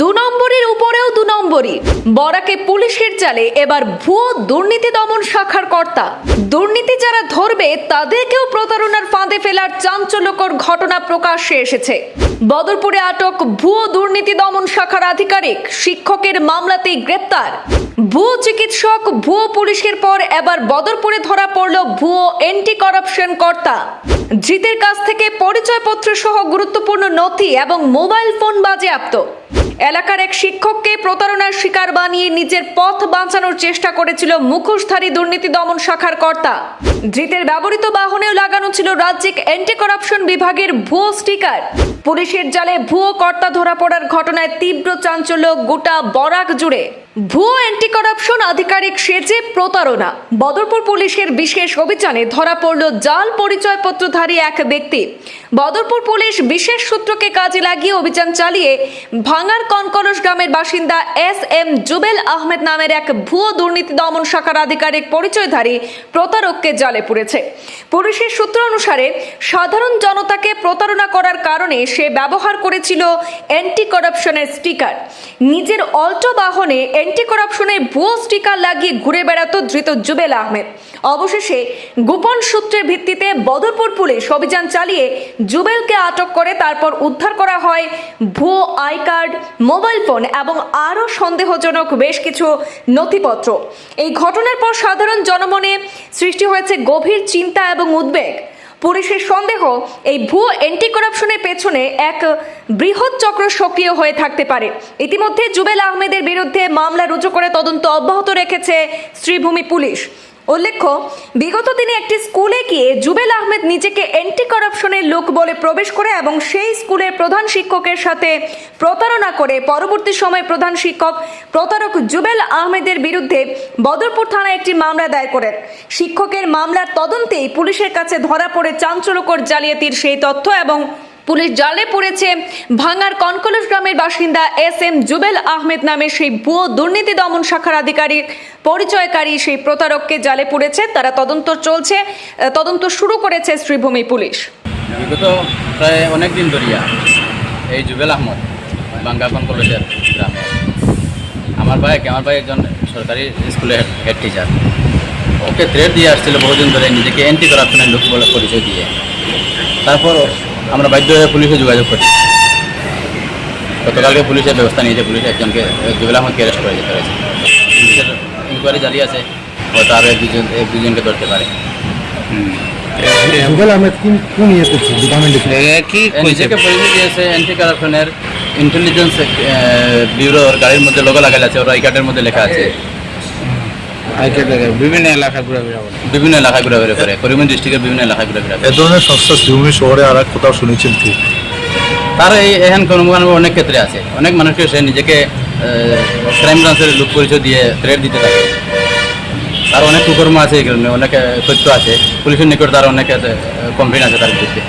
দু নম্বরের উপরেও দু নম্বরই। বরাকে পুলিশের চালে এবার ভুয়ো দুর্নীতি দমন শাখার কর্তা। দুর্নীতি যারা ধরবে, তাদেরকেও প্রতারণার ফাঁদে ফেলার চাঞ্চল্যকর ঘটনা প্রকাশ্যে এসেছে। বদরপুরে আটক ভুয়ো দুর্নীতি দমন শাখার আধিকারিক, শিক্ষকের মামলাতেই গ্রেপ্তার। ভুয়ো চিকিৎসক, ভুয়ো পুলিশের পর এবার বদরপুরে ধরা পড়ল ভুয়ো এন্টি করাপশন কর্তা। ধৃতের কাছ থেকে পরিচয়পত্র সহ গুরুত্বপূর্ণ নথি এবং মোবাইল ফোন বাজেয়াপ্ত। এলাকার এক শিক্ষককে প্রতারণার শিকার বানিয়ে নিজের পথ বাঁচানোর চেষ্টা করেছিল মুখোশধারী দুর্নীতি দমন শাখার কর্তা। ধৃতের ব্যবহৃত বাহনেও লাগানো ছিল রাজ্যিক অ্যান্টি করাপশন বিভাগের ভুয়ো স্টিকার। পুলিশের জালে ভুয়ো কর্তা ধরা পড়ার ঘটনায় তীব্র চাঞ্চল্য গোটা বরাক জুড়ে। ভুয়ো অ্যান্টি করাপশন আধিকারিক সেজে প্রতারণা। বদরপুর পুলিশের বিশেষ অভিযানে ধরা পড়ল জাল পরিচয়পত্রধারী এক ব্যক্তি। বদরপুর পুলিশ বিশেষ সূত্রকে কাজে লাগিয়ে অভিযান চালিয়ে ভাঙার কনকলস গ্রামের বাসিন্দা এস এম জুবেল আহমেদ নামের এক ভুয়ো দুর্নীতি দমন শাখার আধিকারিক পরিচয়ধারী প্রতারককে জালে পুড়েছে। পুলিশের সূত্র অনুসারে সাধারণ জনতাকে প্রতারণা করার কারণে সে ব্যবহার করেছিল অ্যান্টি করাপশনের স্টিকার নিজের অল্টো বাহনে অ্যান্টি করাপশনের ভুয়ো স্টিকার লাগিয়ে ঘুরে বেড়াতো ধৃত জুবেল আহমেদ। অবশেষে গোপন সূত্রের ভিত্তিতে বদরপুর পুলিশ অভিযান চালিয়ে জুবেলকে আটক করে, তারপর উদ্ধার করা হয় ভুয়ো আই কার্ড মোবাইল ফোন এবং আরও সন্দেহজনক বেশ কিছু নথিপত্র। এই ঘটনার পর সাধারণ জনমনে সৃষ্টি হয়েছে গভীর চিন্তা এবং উদ্বেগ। পুলিশের সন্দেহ, এই ভুয়ো অ্যান্টি করাপশনের পেছনে এক বৃহৎ চক্র সক্রিয় হয়ে থাকতে পারে। ইতিমধ্যে জুবেল আহমেদের বিরুদ্ধে মামলা রুজু করে তদন্ত অব্যাহত রেখেছে শ্রীভূমি পুলিশ। উল্লেখ্য, বিগত দিনে একটি স্কুলে গিয়ে জুবেল আহমেদ নিজেকে অ্যান্টি করাপশনের লোক বলে প্রবেশ করে এবং সেই স্কুলের প্রধান শিক্ষকের সাথে প্রতারণা করে। পরবর্তী সময়ে প্রধান শিক্ষক প্রতারক জুবেল আহমেদের বিরুদ্ধে বদরপুর থানায় একটি মামলা দায়ের করেন। শিক্ষকের মামলার তদন্তেই পুলিশের কাছে ধরা পড়ে চাঞ্চল্যকর জালিয়াতির সেই তথ্য এবং পুলিশ জালে পড়েছে। ভাঙার কনকলস গ্রামের বাসিন্দা এস এম জুবেল আহমেদ নামে সেই ভুয়ো দুর্নীতি দমন শাখার আধিকারিক পরিচয়কারী সেই প্রতারককে জালে পড়েছে। তারা তদন্ত চলছে। তদন্ত শুরু করেছে শ্রীভূমি পুলিশ। বিগত প্রায় অনেক দিন ধরিয়া এই জুবেল আহমদ বাঙ্গাপান কলেজের গ্রামে। আমার ভাই আমার ভাই একজন সরকারি স্কুলের হেড টিচার ওকে থ্রেট দিয়ে আসছিল বহুদিন ধরে নিজেকে অ্যান্টি করাপশনের লোক বলে পরিচয় দিয়ে। তারপর আমরা বাধ্য হয়ে পুলিশে যোগাযোগ করি। গতকালকে পুলিশের ব্যবস্থা নিয়েছে পুলিশ একজনকে জুবেল আহমদকে অ্যারেস্ট করে যেতে হয়েছে। পুলিশের ইনকোয়ারি জারি আছে হয়তো আরও এক দুজন এক দুজনকে ধরতে পারে। জুবেল আহমেদ কোন কোন ডিপার্টমেন্টে কি নিজেকে পরিচয় দিয়েছে অ্যান্টি কারাপশনের ইন্টেলিজেন্স ব্যুরোর গাড়ির মধ্যে লোগো লাগালে আছে ওরা আই কার্ডের মধ্যে লেখা আছে। বিভিন্ন এলাকা ঘুরে ঘুরে বিভিন্ন এলাকা ঘুরে ঘুরে করে করিমগঞ্জ ডিস্ট্রিক্টের বিভিন্ন এলাকা ঘুরে ঘুরে এ ধরনের সংস্থা শ্রীভূমি শহরে আর কোথাও শুনেছেন কি? তার এই এহেন কর্মকাণ্ড অনেক ক্ষেত্রে আছে। অনেক মানুষকে সে নিজেকে ক্রাইম ব্রাঞ্চের লোক পরিচয় দিয়ে থ্রেট দিতে থাকে। তার অনেক কুকর্ম আছে এই কারণে অনেক তথ্য আছে। পুলিশের নিকট তার অনেক কমপ্লেন আছে তার বিরুদ্ধে।